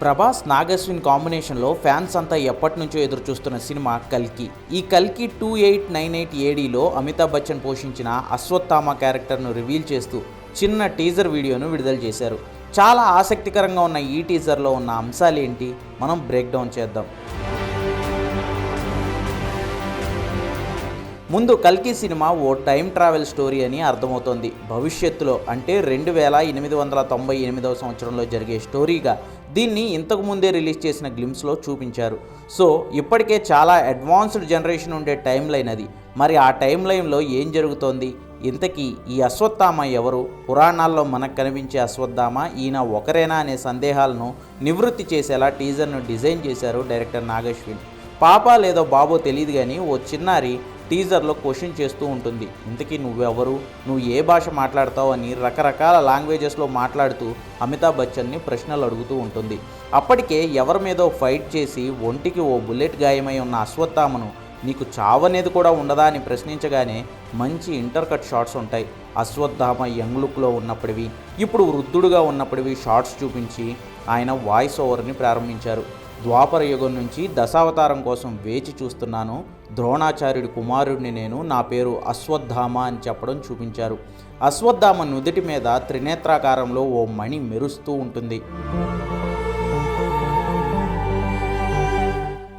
ప్రభాస్ నాగస్విన్ కాంబినేషన్లో ఫ్యాన్స్ అంతా ఎప్పటి నుంచో ఎదురు చూస్తున్న సినిమా కల్కి. ఈ కల్కి టూ ఎయిట్ నైన్ ఎయిట్ ఏడీలో అమితాబ్ బచ్చన్ పోషించిన అశ్వత్థామ క్యారెక్టర్ను రివీల్ చేస్తూ చిన్న టీజర్ వీడియోను విడుదల చేశారు. చాలా ఆసక్తికరంగా ఉన్న ఈ టీజర్లో ఉన్న అంశాలు ఏంటి మనం బ్రేక్ డౌన్ చేద్దాం. ముందు కల్కి సినిమా ఓ టైం ట్రావెల్ స్టోరీ అని అర్థమవుతోంది. భవిష్యత్తులో అంటే రెండు వేల ఎనిమిది వందల తొంభై ఎనిమిదవ సంవత్సరంలో జరిగే స్టోరీగా దీన్ని ఇంతకు ముందే రిలీజ్ చేసిన గ్లిమ్స్లో చూపించారు. సో ఇప్పటికే చాలా అడ్వాన్స్డ్ జనరేషన్ ఉండే టైం లైన్ అది. మరి ఆ టైం లైన్లో ఏం జరుగుతోంది? ఇంతకీ ఈ అశ్వత్థామ ఎవరు? పురాణాల్లో మనకు కనిపించే అశ్వత్థామ ఈయన ఒకరేనా అనే సందేహాలను నివృత్తి చేసేలా టీజర్ను డిజైన్ చేశారు డైరెక్టర్ నాగశ్విన్. పాప లేదో బాబో తెలియదు కానీ ఓ చిన్నారి టీజర్లో క్వశ్చన్ చేస్తూ ఉంటుంది. ఇంతకీ నువ్వెవరు? నువ్వు ఏ భాష మాట్లాడతావు అని రకరకాల లాంగ్వేజెస్లో మాట్లాడుతూ అమితాబ్ బచ్చన్ని ప్రశ్నలు అడుగుతూ ఉంటుంది. అప్పటికే ఎవరి మీదో ఫైట్ చేసి ఒంటికి ఓ బుల్లెట్ గాయమై ఉన్న అశ్వత్థామను నీకు చావనేది కూడా ఉండదా అని ప్రశ్నించగానే మంచి ఇంటర్ కట్ షాట్స్ ఉంటాయి. అశ్వత్థామ యంగ్ లుక్లో ఉన్నప్పటివి ఇప్పుడు వృద్ధుడుగా ఉన్నప్పటివి షార్ట్స్ చూపించి ఆయన వాయిస్ ఓవర్ని ప్రారంభించారు. ద్వాపర యుగం నుంచి దశావతారం కోసం వేచి చూస్తున్నాను. ద్రోణాచార్యుడి కుమారుడిని నేను నా పేరు అశ్వత్థామ అని చెప్పడం చూపించారు. అశ్వత్థామ నుదుటి మీద త్రినేత్రాకారంలో ఓ మణి మెరుస్తూ ఉంటుంది.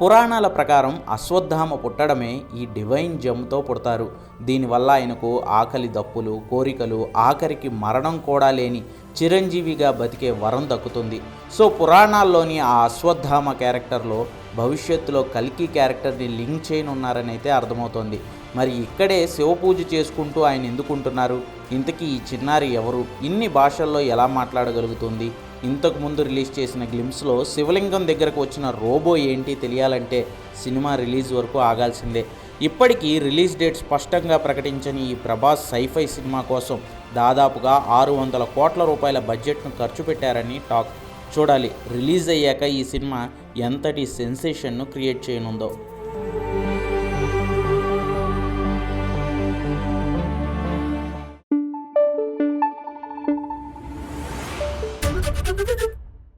పురాణాల ప్రకారం అశ్వత్థామ పుట్టడమే ఈ డివైన్ జమ్తో పుడతారు. దీనివల్ల ఆయనకు ఆకలి దప్పులు కోరికలు ఆఖరికి మరణం కూడా లేని చిరంజీవిగా బతికే వరం దక్కుతుంది. సో పురాణాల్లోని ఆ అశ్వత్థామ క్యారెక్టర్లో భవిష్యత్తులో కల్కి క్యారెక్టర్ని లింక్ చేయనున్నారని అయితే అర్థమవుతోంది. మరి ఇక్కడే శివపూజ చేసుకుంటూ ఆయన ఎందుకుంటున్నారు? ఇంతకీ ఈ చిన్నారి ఎవరు? ఇన్ని భాషల్లో ఎలా మాట్లాడగలుగుతుంది? ఇంతకు ముందు రిలీజ్ చేసిన గ్లిమ్స్లో శివలింగం దగ్గరకు వచ్చిన రోబో ఏంటి తెలియాలంటే సినిమా రిలీజ్ వరకు ఆగాల్సిందే. ఇప్పటికీ రిలీజ్ డేట్ స్పష్టంగా ప్రకటించని ఈ ప్రభాస్ సైఫై సినిమా కోసం దాదాపుగా ఆరు వందల కోట్ల రూపాయల బడ్జెట్ను ఖర్చు పెట్టారని టాక్. చూడాలి రిలీజ్ అయ్యాక ఈ సినిమా ఎంతటి సెన్సేషన్ను క్రియేట్ చేయనుందో.